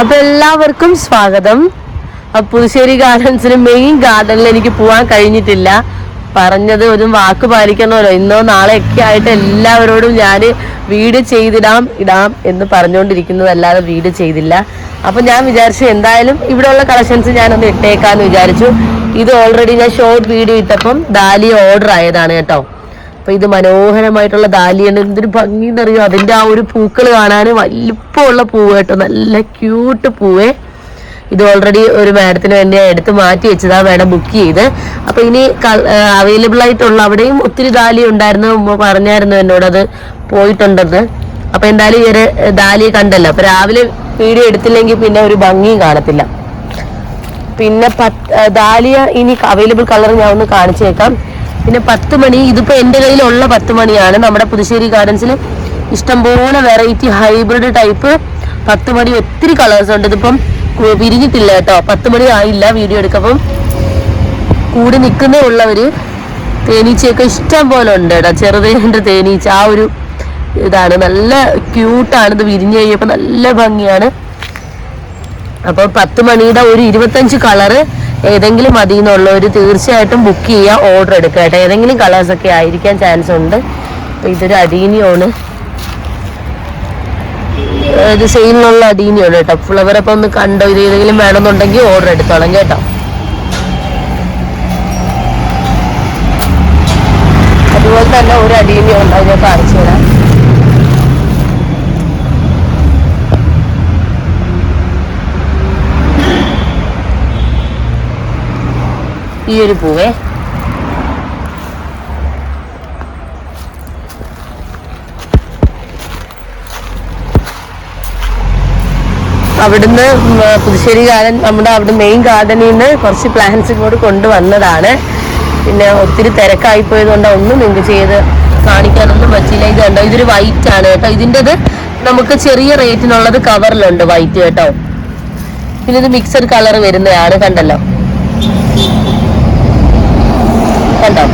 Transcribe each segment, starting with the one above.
അപ്പൊ എല്ലാവർക്കും സ്വാഗതം. പുതുശ്ശേരി ഗാർഡൻസിന് മെയിൻ ഗാർഡനിൽ എനിക്ക് പോവാൻ കഴിഞ്ഞിട്ടില്ല. പറഞ്ഞത് ഒരു വാക്ക് പാലിക്കണമല്ലോ. ഇന്നോ നാളെയൊക്കെ ആയിട്ട് എല്ലാവരോടും ഞാൻ വീട് ചെയ്തിടാം ഇടാം എന്ന് പറഞ്ഞുകൊണ്ടിരിക്കുന്നതല്ലാതെ വീട് ചെയ്തില്ല. അപ്പൊ ഞാൻ വിചാരിച്ചു എന്തായാലും ഇവിടെയുള്ള കളക്ഷൻസ് ഞാനൊന്ന് ഇട്ടേക്കാന്ന് വിചാരിച്ചു. ഇത് ഓൾറെഡി ഞാൻ ഷോർട്ട് വീഡിയോ ഇട്ടപ്പം ദാലി ഓർഡർ ആയതാണ് കേട്ടോ. അപ്പൊ ഇത് മനോഹരമായിട്ടുള്ള ദാലിയാണ് എന്തൊരു ഭംഗി എന്നറിയോ അതിന്റെ ആ ഒരു പൂക്കൾ കാണാൻ വലിപ്പമുള്ള പൂവ് കേട്ടോ. നല്ല ക്യൂട്ട് പൂവേ. ഇത് ഓൾറെഡി ഒരു മാഡത്തിന് വേണ്ടി എടുത്ത് മാറ്റി വെച്ചതാ മാഡം ബുക്ക് ചെയ്ത്. അപ്പൊ ഇനി അവൈലബിൾ ആയിട്ടുള്ള അവിടെയും ഒത്തിരി ദാലി ഉണ്ടായിരുന്നു പറഞ്ഞായിരുന്നു എന്നോട് അത് പോയിട്ടുണ്ടെന്ന്. അപ്പൊ എന്തായാലും ഒരു ദാലി കണ്ടല്ലോ. അപ്പൊ രാവിലെ വീഡിയോ എടുത്തില്ലെങ്കിൽ പിന്നെ ഒരു ഭംഗിയും കാണത്തില്ല. പിന്നെ പത്ത് ദാലിയ ഇനി അവൈലബിൾ കളർ ഞാൻ ഒന്ന് കാണിച്ചേക്കാം. പിന്നെ പത്ത് മണി ഇതിപ്പോ എന്റെ കയ്യിലുള്ള പത്ത് മണിയാണ്. നമ്മുടെ പുതുശ്ശേരി ഗാർഡൻസിൽ ഇഷ്ടംപോലെ വെറൈറ്റി ഹൈബ്രിഡ് ടൈപ്പ് പത്ത് മണി ഒത്തിരി കളേഴ്സ് ഉണ്ട്. ഇതിപ്പം വിരിഞ്ഞിട്ടില്ല കേട്ടോ. പത്ത് മണി ആയില്ല വീഡിയോ എടുക്കപ്പം. കൂടി നിൽക്കുന്നേ ഉള്ളവര് തേനീച്ചയൊക്കെ ഇഷ്ടം പോലെ ഉണ്ട് കേട്ടോ. ചെറുതേന്റെ തേനീച്ച. ആ ഒരു ഇതാണ്. നല്ല ക്യൂട്ടാണ് ഇത് വിരിഞ്ഞു കഴിയപ്പോൾ നല്ല ഭംഗിയാണ്. അപ്പോൾ പത്ത് മണിയുടെ ഒരു ഇരുപത്തഞ്ച് കളറ് ഏതെങ്കിലും മതി എന്നുള്ളവർ തീർച്ചയായിട്ടും ബുക്ക് ചെയ്യുക ഓർഡർ എടുക്കുക കേട്ടോ. ഏതെങ്കിലും കളേഴ്സ് ഒക്കെ ആയിരിക്കാൻ ചാൻസ് ഉണ്ട്. ഇതൊരു അടീനിയാണ് ഇത് സെയിലിനുള്ള അടീനിയാണ് കേട്ടോ. ഫ്ലവർ അപ്പം ഒന്ന് കണ്ടോ? ഇത് ഏതെങ്കിലും വേണമെന്നുണ്ടെങ്കിൽ ഓർഡർ എടുത്തോളാം കേട്ടോ. അതുപോലെ തന്നെ ഒരു അടീനിയുണ്ട് ഞാൻ കാണിച്ചു തരാം. ഈ ഒരു പൂവേ. അവിടുന്ന് പുതുശ്ശേരി ഗാർഡൻ നമ്മുടെ അവിടെ മെയിൻ ഗാർഡനിൽ നിന്ന് കുറച്ച് പ്ലാന്റ്സ് ഇങ്ങോട്ട് കൊണ്ടുവന്നതാണ്. പിന്നെ ഒത്തിരി തിരക്കായി പോയതുകൊണ്ട് ഒന്നും നിങ്ങൾക്ക് ചെയ്ത് കാണിക്കാനൊന്നും പറ്റിയില്ല. ഇത് കണ്ടോ? ഇതൊരു വൈറ്റ് ആണ് കേട്ടോ. ഇതിന്റെത് നമുക്ക് ചെറിയ റേറ്റിനുള്ളത് കവറിലുണ്ട് വൈറ്റ് കേട്ടോ. പിന്നെ ഇത് മിക്സഡ് കളർ വരുന്നതാണ് കണ്ടല്ലോ. കണ്ടോ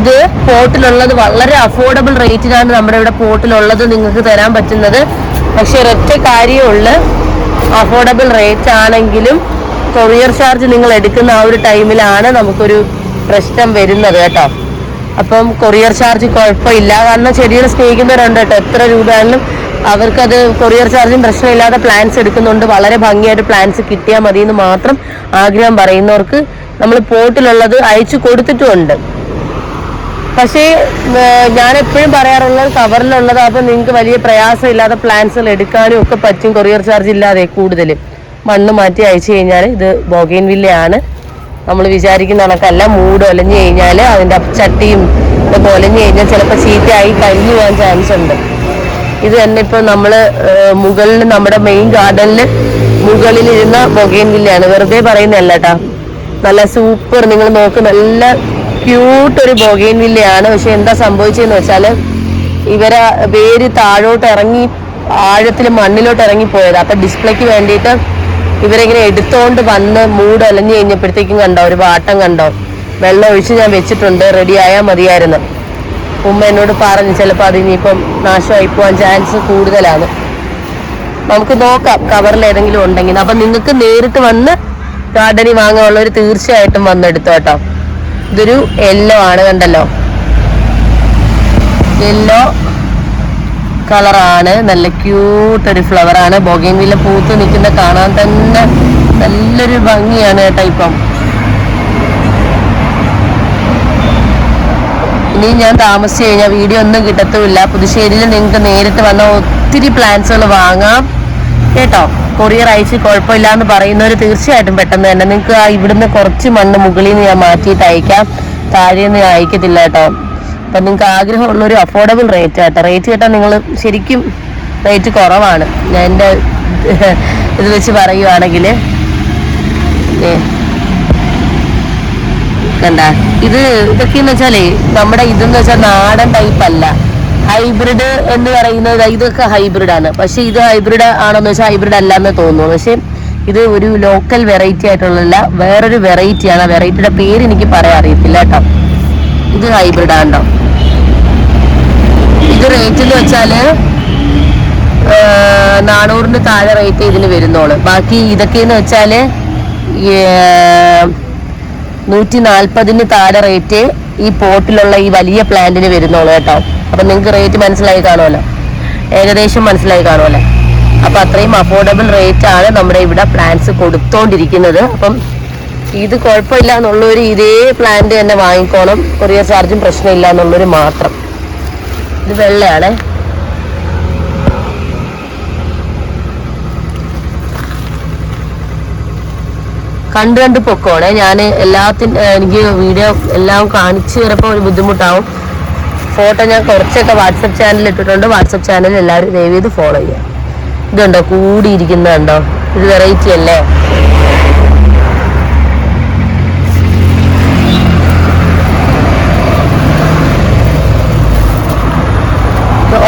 ഇത് പോട്ടിലുള്ളത് വളരെ അഫോർഡബിൾ റേറ്റിനാണ് നമ്മുടെ ഇവിടെ പോട്ടിലുള്ളത് നിങ്ങൾക്ക് തരാൻ പറ്റുന്നത്. പക്ഷെ ഒരൊറ്റ കാര്യമുള്ളു അഫോർഡബിൾ റേറ്റ് ആണെങ്കിലും കൊറിയർ ചാർജ് നിങ്ങൾ എടുക്കുന്ന ആ ഒരു ടൈമിലാണ് നമുക്കൊരു പ്രശ്നം വരുന്നത് കേട്ടോ. അപ്പം കൊറിയർ ചാർജ് കുഴപ്പമില്ല. കാരണം ചെടികൾ സ്നേഹിക്കുന്നവരുണ്ട് കേട്ടോ. എത്ര രൂപയാണെങ്കിലും അവർക്കത് കൊറിയർ ചാർജും പ്രശ്നമില്ലാതെ പ്ലാൻസ് എടുക്കുന്നുണ്ട്. വളരെ ഭംഗിയായിട്ട് പ്ലാൻസ് കിട്ടിയാൽ മതി എന്ന് മാത്രം ആഗ്രഹം പറയുന്നവർക്ക് നമ്മൾ പോട്ടിലുള്ളത് അയച്ചു കൊടുത്തിട്ടുമുണ്ട്. പക്ഷേ ഞാൻ എപ്പോഴും പറയാറുള്ളത് കവറിലുള്ളത് അപ്പോൾ നിങ്ങൾക്ക് വലിയ പ്രയാസമില്ലാതെ പ്ലാൻസുകൾ എടുക്കാനും ഒക്കെ പറ്റും. കൊറിയർ ചാർജ് ഇല്ലാതെ കൂടുതൽ മണ്ണ് മാറ്റി അയച്ചു കഴിഞ്ഞാൽ ഇത് ബോഗൈൻ വില്ലയാണ് നമ്മൾ വിചാരിക്കുന്ന കണക്കല്ല മൂട് ഒലഞ്ഞു കഴിഞ്ഞാൽ അതിന്റെ ചട്ടിയും ഇതൊക്കെ ഒലഞ്ഞു കഴിഞ്ഞാൽ ചിലപ്പോൾ ചീത്തയായി കരിഞ്ഞു പോകാൻ ചാൻസ് ഉണ്ട്. ഇത് തന്നെ ഇപ്പോൾ നമ്മൾ മുകളിൽ നമ്മുടെ മെയിൻ ഗാർഡനിൽ മുകളിലിരുന്ന ബൊഗൈൻ വില്ലയാണ് വെറുതെ പറയുന്നതല്ല കേട്ടാ. നല്ല സൂപ്പർ. നിങ്ങൾ നോക്ക് നല്ല ക്യൂട്ട് ഒരു ബൊഗൈൻ വില്ലയാണ്. പക്ഷെ എന്താ സംഭവിച്ചതെന്ന് വെച്ചാൽ ഇവരെ പേര് താഴോട്ട് ഇറങ്ങി ആഴത്തിൽ മണ്ണിലോട്ട് ഇറങ്ങി പോയത്. അപ്പൊ ഡിസ്പ്ലേക്ക് വേണ്ടിയിട്ട് ഇവരിങ്ങനെ എടുത്തോണ്ട് വന്ന് മൂട് അലഞ്ഞു കഴിഞ്ഞപ്പോഴത്തേക്കും കണ്ടോ ഒരു വാട്ടം കണ്ടോ? വെള്ളം ഒഴിച്ച് ഞാൻ വെച്ചിട്ടുണ്ട് റെഡി ആയാൽ മതിയായിരുന്നു. ഉമ്മ എന്നോട് പറഞ്ഞു ചിലപ്പോൾ അത് ഇനിയിപ്പം നാശമായി പോകാൻ ചാൻസ് കൂടുതലാണ്. നമുക്ക് നോക്കാം കവറിൽ ഏതെങ്കിലും ഉണ്ടെങ്കിൽ. അപ്പൊ നിങ്ങൾക്ക് നേരിട്ട് വന്ന് ഗാർഡനിൽ വാങ്ങാനുള്ളവർ തീർച്ചയായിട്ടും വന്നെടുത്തു കേട്ടോ. ഇതൊരു യെല്ലോ ആണ് കണ്ടല്ലോ. യെല്ലോ കളറാണ് നല്ല ക്യൂട്ട് ഒരു ഫ്ലവർ ആണ്. ബൊഗൈൻവില്ല പൂത്ത് നിൽക്കുന്ന കാണാൻ തന്നെ നല്ലൊരു ഭംഗിയാണ് കേട്ടോ ഇപ്പം. ഇനി ഞാൻ താമസിച്ച് കഴിഞ്ഞാൽ വീഡിയോ ഒന്നും കിട്ടത്തുമില്ല. പുതുശ്ശേരിയിൽ നിങ്ങൾക്ക് നേരിട്ട് വന്ന ഒത്തിരി പ്ലാന്റ്സുകൾ വാങ്ങാം. കേട്ടോ? കൊറിയർ അയച്ച് കുഴപ്പമില്ല എന്ന് പറയുന്നവര് തീർച്ചയായിട്ടും പെട്ടെന്ന് തന്നെ. നിങ്ങൾക്ക് ഇവിടുന്ന് കുറച്ച് മണ്ണ് മുകളിൽ നിന്ന് ഞാൻ മാറ്റിയിട്ട് അയക്കാം. താഴെ നിന്ന് ഞാൻ അയക്കത്തില്ല കേട്ടോ. അപ്പം നിങ്ങൾക്ക് ആഗ്രഹമുള്ള ഒരു അഫോർഡബിൾ റേറ്റ് കേട്ടോ. റേറ്റ് കേട്ടോ നിങ്ങൾ ശരിക്കും റേറ്റ് കുറവാണ്. ഞാൻ എന്റെ ഇത് വെച്ച് പറയുവാണെങ്കിൽ കണ്ട? ഇത് ഇതൊക്കെയെന്ന് വെച്ചാലേ നമ്മുടെ ഇതെന്ന് വെച്ചാൽ നാടൻ ടൈപ്പ് അല്ല. ഹൈബ്രിഡ് എന്ന് പറയുന്നത് ഇതൊക്കെ ഹൈബ്രിഡ് ആണ്. പക്ഷെ ഇത് ഹൈബ്രിഡ് ആണോന്ന് വെച്ചാൽ ഹൈബ്രിഡ് അല്ല എന്ന് തോന്നുന്നു. പക്ഷെ ഇത് ഒരു ലോക്കൽ വെറൈറ്റി ആയിട്ടുള്ള വേറൊരു വെറൈറ്റിയാണ് ആ വെറൈറ്റിയുടെ പേര് എനിക്ക് പറയാൻ അറിയത്തില്ല കേട്ടോ. ഇത് ഹൈബ്രിഡ് ആണോ ഇത് റേറ്റ് എന്ന് വെച്ചാൽ നാനൂറിന് താഴെ റേറ്റ് ഇതിന് വരുന്നോൾ. ബാക്കി ഇതൊക്കെയെന്ന് വെച്ചാൽ നൂറ്റി നാൽപ്പതിന് താഴെ റേറ്റ് ഈ പോട്ടിലുള്ള ഈ വലിയ പ്ലാന്റിന് വരുന്നുള്ളൂ കേട്ടോ. അപ്പൊ നിങ്ങൾക്ക് റേറ്റ് മനസ്സിലായി കാണുമല്ലോ. ഏകദേശം മനസ്സിലായി കാണുമല്ലോ? അപ്പൊ അത്രയും അഫോർഡബിൾ റേറ്റ് ആണ് നമ്മുടെ ഇവിടെ പ്ലാന്റ്സ് കൊടുത്തോണ്ടിരിക്കുന്നത്. അപ്പം ഇത് കുഴപ്പമില്ല എന്നുള്ളൊരു ഇതേ പ്ലാന്റ് തന്നെ വാങ്ങിക്കോണം. കൊറിയർ ചാർജും പ്രശ്നമില്ല എന്നുള്ളൊരു മാത്രം. ഇത് വെള്ളയാണേ. കണ്ട് കണ്ട് പൊക്കോണേ. ഞാൻ എല്ലാത്തിന്റെ എനിക്ക് വീഡിയോ എല്ലാം കാണിച്ചു തരപ്പോൾ ഒരു ബുദ്ധിമുട്ടാവും. ഫോട്ടോ ഞാൻ കുറച്ചൊക്കെ വാട്സപ്പ് ചാനലിൽ ഇട്ടിട്ടുണ്ട്. വാട്സപ്പ് ചാനൽ എല്ലാവരും ദയവ് ചെയ്ത് ഫോളോ ചെയ്യാം. ഇതുണ്ടോ? കൂടിയിരിക്കുന്നുണ്ടോ ഇത് വെറൈറ്റി അല്ലേ?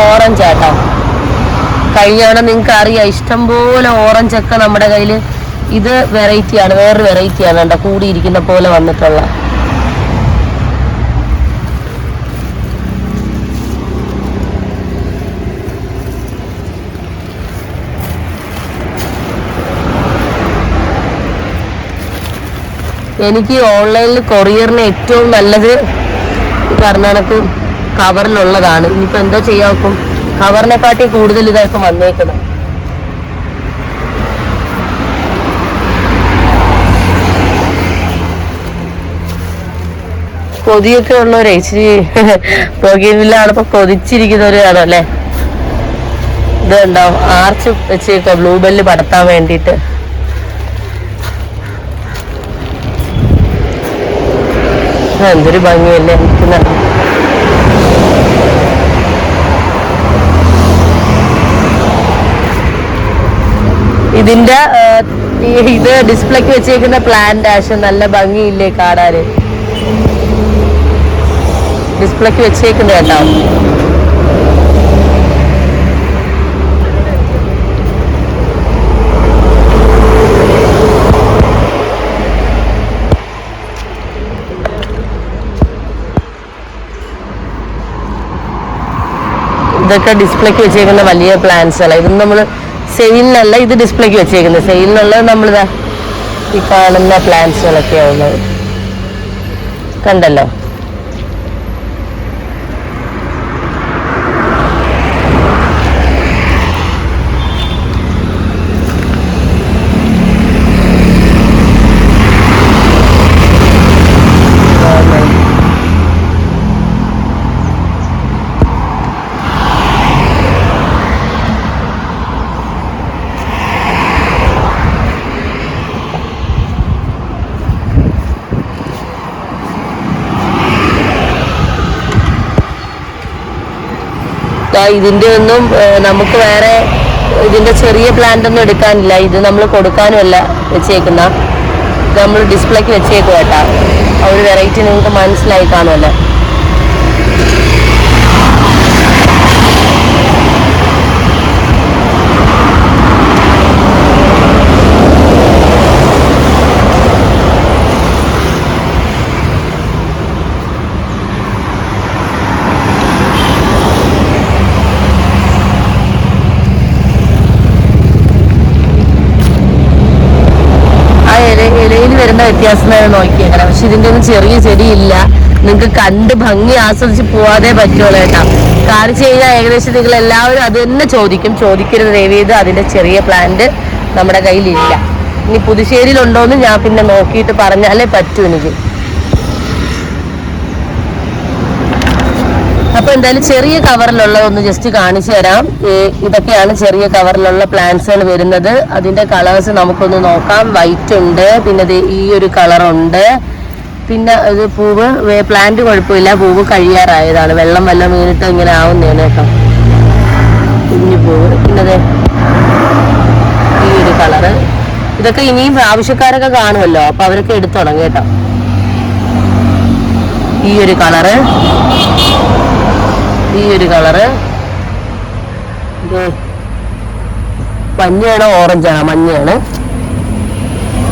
ഓറഞ്ച് ആട്ടോ. കഴിഞ്ഞ നിങ്ങൾക്ക് അറിയാം ഇഷ്ടംപോലെ ഓറഞ്ചൊക്കെ നമ്മുടെ കയ്യിൽ ഇത് വെറൈറ്റിയാണ് വേറൊരു വെറൈറ്റിയാണ് വേണ്ട കൂടിയിരിക്കുന്ന പോലെ വന്നിട്ടുള്ള. എനിക്ക് ഓൺലൈനിൽ കൊറിയറിന് ഏറ്റവും നല്ലത് പറഞ്ഞു കവറിലുള്ളതാണ് ഇനിയിപ്പോ എന്തോ ചെയ്യാക്കും കവറിനെക്കാട്ടി കൂടുതൽ ഇതായിപ്പോൾ വന്നേക്കുന്നത് കൊതിയൊക്കെ ഉള്ളവരെ ഇച്ചിരി പുകയിലാണ് ഇപ്പൊ കൊതിച്ചിരിക്കുന്നവരാണോ അല്ലേ? ഇത് ഉണ്ടാവും ആർച്ച് വെച്ചേക്കോ ബ്ലൂ ബെല്ല് പടത്താൻ വേണ്ടിയിട്ട്. എന്തൊരു ഭംഗിയല്ലേ നിൽക്കുന്ന ഇതിന്റെ ഇത് ഡിസ്പ്ലേക്ക് വെച്ചേക്കുന്ന പ്ലാന്റ് ആശം നല്ല ഭംഗിയില്ലേ കാണാന്. ഡിസ്പ്ലേക്ക് വെച്ചേക്കുന്നത് കേട്ടോ. ഇതൊക്കെ ഡിസ്പ്ലേക്ക് വെച്ചേക്കുന്ന വലിയ പ്ലാൻസ് അല്ല ഇത് നമ്മൾ സെയിലിനല്ല ഇത് ഡിസ്പ്ലേക്ക് വെച്ചേക്കുന്നത് സെയിലിനുള്ളത് നമ്മളിതാ ഈ കാണുന്ന പ്ലാന്റ്സുകളൊക്കെയാണ് ഉള്ളത്. കണ്ടല്ലോ? ദാ ഇതിന്റെ ഒന്നും നമുക്ക് വേറെ ഇതിന്റെ ചെറിയ പ്ലാന്റ് ഒന്നും എടുക്കാനില്ല. ഇത് നമ്മൾ കൊടുക്കാനുമല്ല വെച്ചേക്കുന്ന. നമ്മൾ ഡിസ്പ്ലേക്ക് വെച്ചേക്കും കേട്ടാ ആ ഒരു വെറൈറ്റി നിങ്ങൾക്ക് മനസ്സിലായി കാണുമല്ലോ. വ്യത്യാസം നോക്കി നോക്കിയേക്കണം പക്ഷെ ഇതിന്റെ ഒന്നും ചെറിയ ചെടിയില്ല. നിങ്ങൾക്ക് കണ്ട് ഭംഗി ആസ്വദിച്ച് പോവാതെ പറ്റുള്ളൂ കേട്ടോ. കാണിച്ചു കഴിഞ്ഞാൽ ഏകദേശം നിങ്ങൾ എല്ലാവരും അത് തന്നെ ചോദിക്കും. ചോദിക്കരുത് ദയവ് ചെയ്ത് അതിന്റെ ചെറിയ പ്ലാന്റ് നമ്മുടെ കയ്യിലില്ല. ഇനി പുതുശ്ശേരിയിലുണ്ടോന്ന് ഞാൻ പിന്നെ നോക്കിയിട്ട് പറഞ്ഞാലേ പറ്റൂ എനിക്ക്. അപ്പൊ എന്തായാലും ചെറിയ കവറിലുള്ള ഒന്ന് ജസ്റ്റ് കാണിച്ചു തരാം. ഇതൊക്കെയാണ് ചെറിയ കവറിലുള്ള പ്ലാന്റ്സുകൾ വരുന്നത്. അതിന്റെ കളേഴ്സ് നമുക്കൊന്ന് നോക്കാം. വൈറ്റ് ഉണ്ട് പിന്നെ ഈ ഒരു കളറുണ്ട് പിന്നെ ഇത് പൂവ് പ്ലാന്റ് കുഴപ്പമില്ല. പൂവ് കഴിയാറായതാണ്. വെള്ളം വല്ല വീണിട്ട് ഇങ്ങനെ ആവുന്നതാണ് കേട്ടോ. കുഞ്ഞു പൂവ്. പിന്നെ ഈ ഒരു കളറ് ഇതൊക്കെ ഇനിയും ആവശ്യക്കാരൊക്കെ കാണുമല്ലോ. അപ്പൊ അവരൊക്കെ എടുത്തു തുടങ്ങി കേട്ടോ. ഈ ഒരു കളറ് ഈ ഒരു കളറ്. മഞ്ഞയാണോ ഓറഞ്ചാണോ മഞ്ഞയാണ്.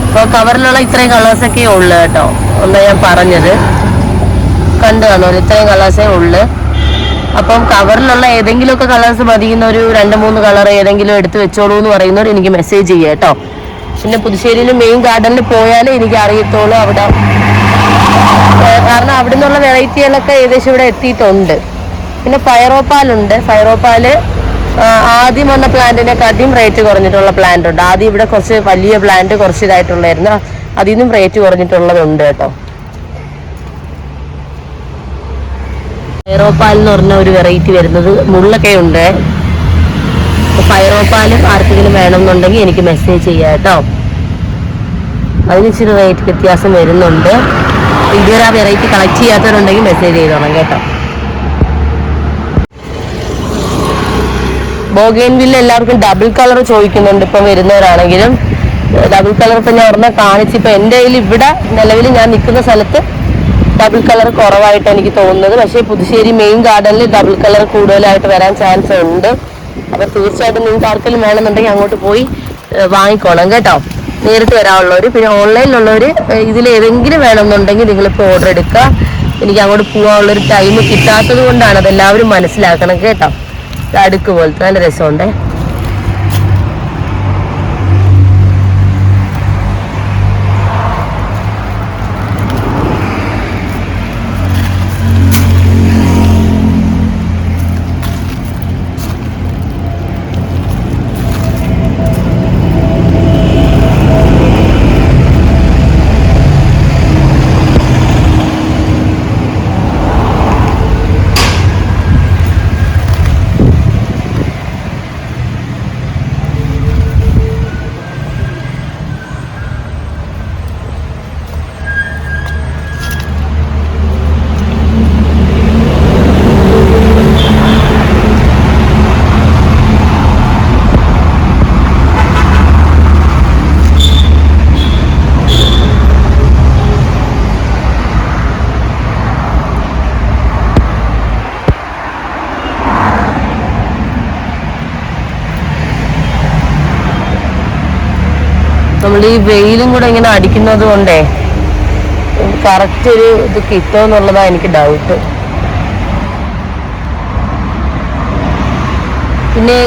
അപ്പോൾ കവറിലുള്ള ഇത്രയും കളേഴ്സൊക്കെ ഉള്ളു കേട്ടോ. എന്താ ഞാൻ പറഞ്ഞത്. കണ്ടു കാണോ ഇത്രയും കളേഴ്സേ ഉള്ളു. അപ്പം കവറിലുള്ള ഏതെങ്കിലുമൊക്കെ കളേഴ്സ് മതിയുന്ന ഒരു രണ്ട് മൂന്ന് കളർ ഏതെങ്കിലും എടുത്ത് വെച്ചോളൂ എന്ന് പറയുന്നവർ എനിക്ക് മെസ്സേജ് ചെയ്യുക കേട്ടോ. പിന്നെ പുതുശ്ശേരിയിൽ മെയിൻ ഗാർഡനിൽ പോയാലേ എനിക്ക് അറിയത്തുള്ളൂ അവിടെ. കാരണം അവിടെ നിന്നുള്ള വെറൈറ്റികളൊക്കെ ഏകദേശം ഇവിടെ എത്തിയിട്ടുണ്ട്. പിന്നെ ഫയറോപ്പാലുണ്ട് ഫയറോപ്പാൽ ആഹ് ആദ്യം വന്ന പ്ലാന്റിനെക്കാട്ടിയും റേറ്റ് കുറഞ്ഞിട്ടുള്ള പ്ലാന്റ് ഉണ്ട് ആദ്യം ഇവിടെ കുറച്ച് വലിയ പ്ലാന്റ് കുറച്ച് ഇതായിട്ടുള്ളായിരുന്നു. അതിൽ നിന്നും റേറ്റ് കുറഞ്ഞിട്ടുള്ളതുണ്ട് കേട്ടോ. ഫയറോപ്പാൽ എന്ന് പറഞ്ഞ ഒരു വെറൈറ്റി വരുന്നത് മുള്ളൊക്കെ ഉണ്ട് ഫയറോപ്പാലും ആർക്കെങ്കിലും വേണമെന്നുണ്ടെങ്കിൽ എനിക്ക് മെസ്സേജ് ചെയ്യാം കേട്ടോ. അതിന് ഇച്ചിരി റേറ്റ് വ്യത്യാസം വരുന്നുണ്ട്. ഇതുവരെ ആ വെറൈറ്റി കളക്ട് ചെയ്യാത്തവരുണ്ടെങ്കിൽ മെസ്സേജ് ചെയ്തോളാം കേട്ടോ. ബോഗൈൻ വില്ല എല്ലാവർക്കും ഡബിൾ കളർ ചോദിക്കുന്നുണ്ട് ഇപ്പം വരുന്നവരാണെങ്കിലും. ഡബിൾ കളർ ഇപ്പം ഞാൻ ഒരെണ്ണം കാണിച്ച് ഇപ്പം എന്റെ കയ്യിൽ ഇവിടെ നിലവിൽ ഞാൻ നിൽക്കുന്ന സ്ഥലത്ത് ഡബിൾ കളർ കുറവായിട്ട് എനിക്ക് തോന്നുന്നത്. പക്ഷേ പുതുശ്ശേരി മെയിൻ ഗാർഡനിൽ ഡബിൾ കളർ കൂടുതലായിട്ട് വരാൻ ചാൻസ് ഉണ്ട്. അപ്പം തീർച്ചയായിട്ടും നിങ്ങൾക്ക് ആർക്കെങ്കിലും വേണമെന്നുണ്ടെങ്കിൽ അങ്ങോട്ട് പോയി വാങ്ങിക്കോണം കേട്ടോ. നേരിട്ട് വരാനുള്ളവർ പിന്നെ ഓൺലൈനിലുള്ളവർ ഇതിൽ ഏതെങ്കിലും വേണമെന്നുണ്ടെങ്കിൽ നിങ്ങളിപ്പോൾ ഓർഡർ എടുക്കുക. എനിക്ക് അങ്ങോട്ട് പോകാനുള്ളൊരു ടൈം കിട്ടാത്തത് കൊണ്ടാണ് അതെല്ലാവരും മനസ്സിലാക്കണം കേട്ടോ. അടുക്ക് പോലത്തെ നല്ല രസമുണ്ടേ. നമ്മൾ ഈ വെയിലും കൂടെ ഇങ്ങനെ അടിക്കുന്നത് കൊണ്ടേ കറക്റ്റ് ഒരു ഇത് കിട്ടുമെന്നുള്ളതാ എനിക്ക് ഡൗട്ട് പിന്നെ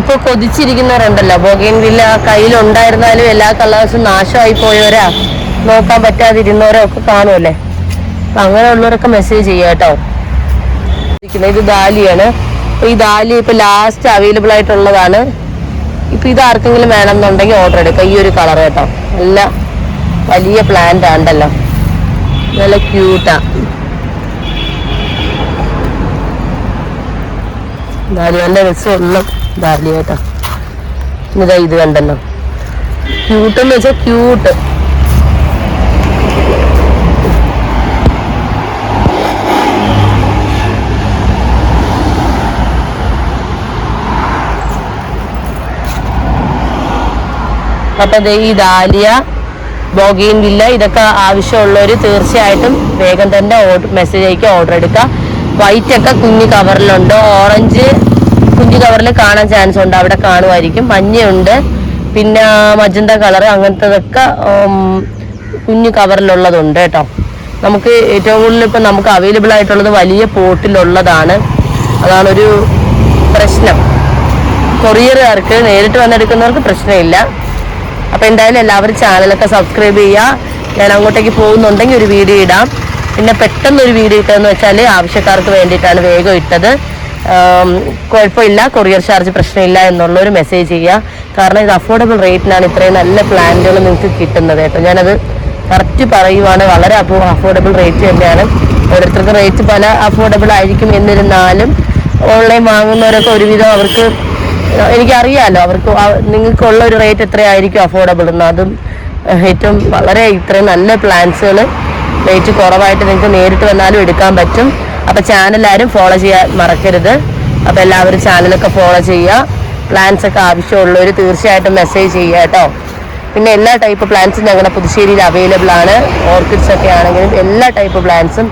ഇപ്പൊ കൊതിച്ചിരിക്കുന്നവരുണ്ടല്ലോ ബോഗൈൻ വില്ല കയ്യിലുണ്ടായിരുന്നാലും എല്ലാ കളേഴ്സും നാശമായി പോയവരാ. നോക്കാൻ പറ്റാതിരുന്നവരോ ഒക്കെ കാണുമല്ലേ അപ്പൊ അങ്ങനെയുള്ളവരൊക്കെ മെസ്സേജ് ചെയ്യാം കേട്ടോ ഇത് ദാലിയാണ്. ഈ ദാലി ഇപ്പൊ ലാസ്റ്റ് അവൈലബിൾ ആയിട്ടുള്ളതാണ്. ഇപ്പൊ ഇത് ആർക്കെങ്കിലും വേണമെന്നുണ്ടെങ്കിൽ ഓർഡർ എടുക്കാം. ഈ ഒരു കളർ കേട്ടോ. നല്ല വലിയ പ്ലാന്റ് ആണ്ടല്ലോ നല്ല ക്യൂട്ടാ ദാലിയാന്റെ നല്ല രസമുള്ള കേട്ടോ. ഇതാ ഇത് കണ്ടല്ലോ. ക്യൂട്ട് എന്ന് വെച്ചാൽ ക്യൂട്ട് അപ്പൊ ഈ ദാലിയ ബോഗീൻ വില്ല ഇതൊക്കെ ആവശ്യമുള്ളവർ തീർച്ചയായിട്ടും വേഗം തന്നെ മെസ്സേജ് അയക്കുക ഓർഡർ എടുക്കുക. വൈറ്റ് ഒക്കെ കുഞ്ഞു കവറിലുണ്ട് ഓറഞ്ച് കുഞ്ഞു കവറിൽ കാണാൻ ചാൻസ് ഉണ്ട്. അവിടെ കാണുമായിരിക്കും. മഞ്ഞയുണ്ട്. പിന്നെ മജന്ത കളർ അങ്ങനത്തതൊക്കെ കുഞ്ഞ് കവറിലുള്ളതുണ്ട് കേട്ടോ. നമുക്ക് ഏറ്റവും കൂടുതൽ ഇപ്പം നമുക്ക് അവൈലബിൾ ആയിട്ടുള്ളത് വലിയ പോട്ടിലുള്ളതാണ്. ഒരു പ്രശ്നം. കൊറിയറുകാർക്ക് നേരിട്ട് വന്നെടുക്കുന്നവർക്ക് പ്രശ്നമില്ല. അപ്പൊ എന്തായാലും എല്ലാവരും ചാനലൊക്കെ സബ്സ്ക്രൈബ് ചെയ്യുക ഞാൻ അങ്ങോട്ടേക്ക് പോകുന്നുണ്ടെങ്കിൽ ഒരു വീഡിയോ ഇടാം. പിന്നെ പെട്ടെന്ന് ഒരു വീഡിയോ ഇട്ടതെന്ന് വെച്ചാൽ ആവശ്യക്കാർക്ക് വേണ്ടിയിട്ടാണ് വേഗം ഇട്ടത്. കുഴപ്പമില്ല. കൊറിയർ ചാർജ് പ്രശ്നമില്ല എന്നുള്ള ഒരു മെസ്സേജ് ചെയ്യുക കാരണം ഇത് അഫോർഡബിൾ റേറ്റിനാണ് ഇത്രയും നല്ല പ്ലാന്റുകൾ നിങ്ങൾക്ക് കിട്ടുന്നത് കേട്ടോ. ഞാനത് കറക്റ്റ് പറയുവാണ്. വളരെ അഫോ അഫോർഡബിൾ റേറ്റ് തന്നെയാണ്. ഓരോരുത്തർക്ക് റേറ്റ് പല അഫോർഡബിൾ ആയിരിക്കും എന്നിരുന്നാലും ഓൺലൈൻ വാങ്ങുന്നവരൊക്കെ ഒരുവിധം അവർക്ക് എനിക്കറിയാലോ അവർക്ക് നിങ്ങൾക്കുള്ള ഒരു റേറ്റ് എത്രയായിരിക്കും അഫോർഡബിൾ എന്ന്. അതും ഏറ്റവും വളരെ ഇത്രയും നല്ല പ്ലാൻസുകൾ റേറ്റ് കുറവായിട്ട് നിങ്ങൾക്ക് നേരിട്ട് വന്നാലും എടുക്കാൻ പറ്റും. അപ്പോൾ ചാനലാരും ഫോളോ ചെയ്യാൻ മറക്കരുത്. അപ്പോൾ എല്ലാവരും ചാനലൊക്കെ ഫോളോ ചെയ്യുക. പ്ലാൻസ് ഒക്കെ ആവശ്യമുള്ളവർ തീർച്ചയായിട്ടും മെസ്സേജ് ചെയ്യുക കേട്ടോ. പിന്നെ എല്ലാ ടൈപ്പ് പ്ലാൻസും ഞങ്ങളുടെ പുതുശ്ശേരിയിൽ അവൈലബിൾ ആണ്. ഓർക്കിഡ്സ് ഒക്കെ ആണെങ്കിലും എല്ലാ ടൈപ്പ് പ്ലാൻസും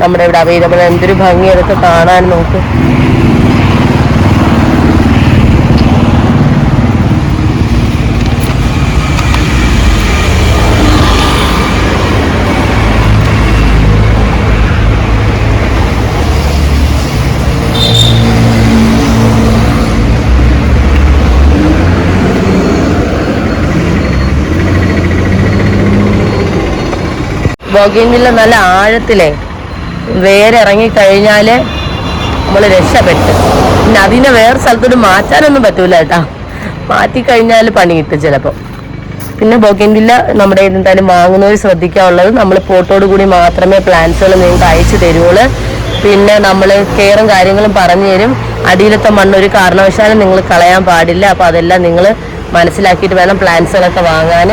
നമ്മുടെ ഇവിടെ അവൈലബിൾ എന്തൊരു ഭംഗി അതൊക്കെ കാണാൻ നോക്ക്. ബോഗിൻവില്ല നല്ല ആഴത്തിലേ വേറെ ഇറങ്ങിക്കഴിഞ്ഞാൽ നമ്മൾ രക്ഷപ്പെട്ടു. പിന്നെ അതിനെ വേറെ സ്ഥലത്തോട്ട് മാറ്റാനൊന്നും പറ്റൂല കേട്ടാ. മാറ്റിക്കഴിഞ്ഞാൽ പണി കിട്ടും ചിലപ്പോൾ പിന്നെ ബോഗിൻവില്ല നമ്മുടെ എന്തായാലും വാങ്ങുന്നവർ ശ്രദ്ധിക്കാനുള്ളത് നമ്മൾ ഫോട്ടോട് കൂടി മാത്രമേ പ്ലാന്റ്സുകൾ നിങ്ങൾക്ക് അയച്ചു തരുള്ളൂ പിന്നെ നമ്മൾ കെയറും കാര്യങ്ങളും പറഞ്ഞു തരും. അടിയിലത്തെ മണ്ണൊരു കാരണവശാലും നിങ്ങൾ കളയാൻ പാടില്ല. അപ്പോൾ അതെല്ലാം നിങ്ങൾ മനസ്സിലാക്കിയിട്ട് വേണം പ്ലാന്റ്സുകളൊക്കെ വാങ്ങാൻ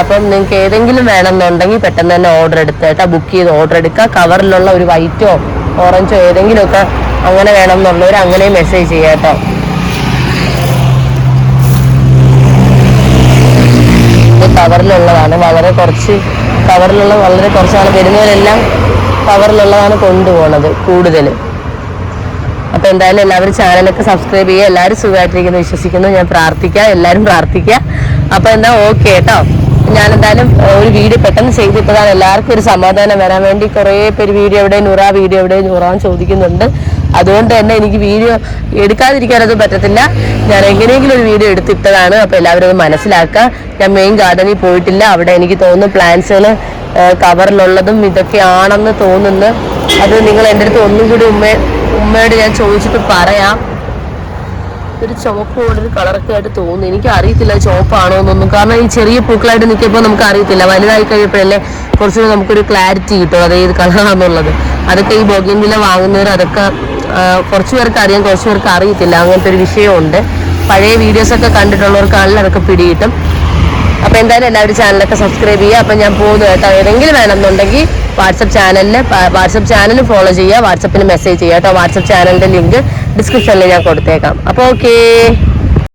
അപ്പം നിങ്ങൾക്ക് ഏതെങ്കിലും വേണമെന്നുണ്ടെങ്കിൽ പെട്ടെന്ന് തന്നെ ഓർഡർ എടുത്ത് കേട്ടോ ബുക്ക് ചെയ്ത് ഓർഡർ എടുക്കുക കവറിലുള്ള ഒരു വൈറ്റോ ഓറഞ്ചോ ഏതെങ്കിലുമൊക്കെ അങ്ങനെ വേണമെന്നുള്ളവർ അങ്ങനെ മെസ്സേജ് ചെയ്യാം കേട്ടോ. കവറിലുള്ളതാണ് വളരെ കുറച്ച് കവറിലുള്ള വളരെ കുറച്ചാണ് വരുന്നവരെല്ലാം കവറിലുള്ളതാണ് കൊണ്ടുപോകുന്നത് കൂടുതൽ അപ്പൊ എന്തായാലും എല്ലാവരും ചാനലൊക്കെ സബ്സ്ക്രൈബ് ചെയ്യുക. എല്ലാവരും സുഖമായിട്ടിരിക്കുന്നു വിശ്വസിക്കുന്നു. ഞാൻ പ്രാർത്ഥിക്കുക എല്ലാവരും പ്രാർത്ഥിക്കുക. അപ്പൊ എന്താ ഓക്കെ കേട്ടോ ഞാൻ എന്തായാലും ഒരു വീഡിയോ പെട്ടെന്ന് ചെയ്തിട്ടതാണ് എല്ലാവർക്കും ഒരു സമാധാനം വരാൻ വേണ്ടി കുറേ പേര് വീഡിയോ എവിടെ നൂറ വീഡിയോ എവിടെ നൂറാൻ ചോദിക്കുന്നുണ്ട്. അതുകൊണ്ട് തന്നെ എനിക്ക് വീഡിയോ എടുക്കാതിരിക്കാനൊന്നും പറ്റത്തില്ല. ഞാൻ എങ്ങനെയെങ്കിലും ഒരു വീഡിയോ എടുത്തിട്ടതാണ്. അപ്പോൾ എല്ലാവരും അത് മനസ്സിലാക്കുക. ഞാൻ മെയിൻ ഗാർഡനിൽ പോയിട്ടില്ല. അവിടെ എനിക്ക് തോന്നുന്നു പ്ലാന്റ്സുകൾ കവറിലുള്ളതും ഇതൊക്കെയാണെന്ന് തോന്നുന്നു. അത് നിങ്ങൾ എന്റെ അടുത്ത് ഒന്നും കൂടി ഉമ്മ ഉമ്മയോട് ഞാൻ ചോദിച്ചിട്ട് പറയാം. ഒരു ചുവപ്പ് പോലൊരു കളറൊക്കെ ആയിട്ട് തോന്നുന്നു. എനിക്ക് അറിയത്തില്ല ചുവപ്പാണോ എന്നൊന്നും. കാരണം ഈ ചെറിയ പൂക്കളായിട്ട് നിൽക്കുമ്പോൾ നമുക്ക് അറിയത്തില്ല വലുതായി കഴിയുമ്പോഴല്ലേ കുറച്ചുകൂടി നമുക്കൊരു ക്ലാരിറ്റി കിട്ടും. അത് ഏത് കളറാണെന്നുള്ളത്. അതൊക്കെ ഈ ബോഗിൻവില വാങ്ങുന്നവർ അതൊക്കെ കുറച്ചു കുറച്ച് പേർക്ക് അറിയാം കുറച്ച് പേർക്ക് അറിയത്തില്ല. അങ്ങനത്തെ ഒരു വിഷയമുണ്ട്. പഴയ വീഡിയോസൊക്കെ കണ്ടിട്ടുള്ളവർക്കാണെങ്കിൽ അതൊക്കെ പിടികിട്ടും. അപ്പോൾ എന്തായാലും എല്ലാവരും ചാനലൊക്കെ സബ്സ്ക്രൈബ് ചെയ്യുക. അപ്പം ഞാൻ പോകുന്നു കേട്ടോ ഏതെങ്കിലും വേണമെന്നുണ്ടെങ്കിൽ വാട്സപ്പ് ചാനലിന് വാട്സപ്പ് ചാനൽ ഫോളോ ചെയ്യുക വാട്സപ്പിന് മെസ്സേജ് ചെയ്യുക. കേട്ടോ വാട്സപ്പ് ചാനലിന്റെ ലിങ്ക് ഡിസ്ക്രിപ്ഷനിൽ ഞാൻ കൊടുത്തേക്കാം. അപ്പോൾ ഓക്കേ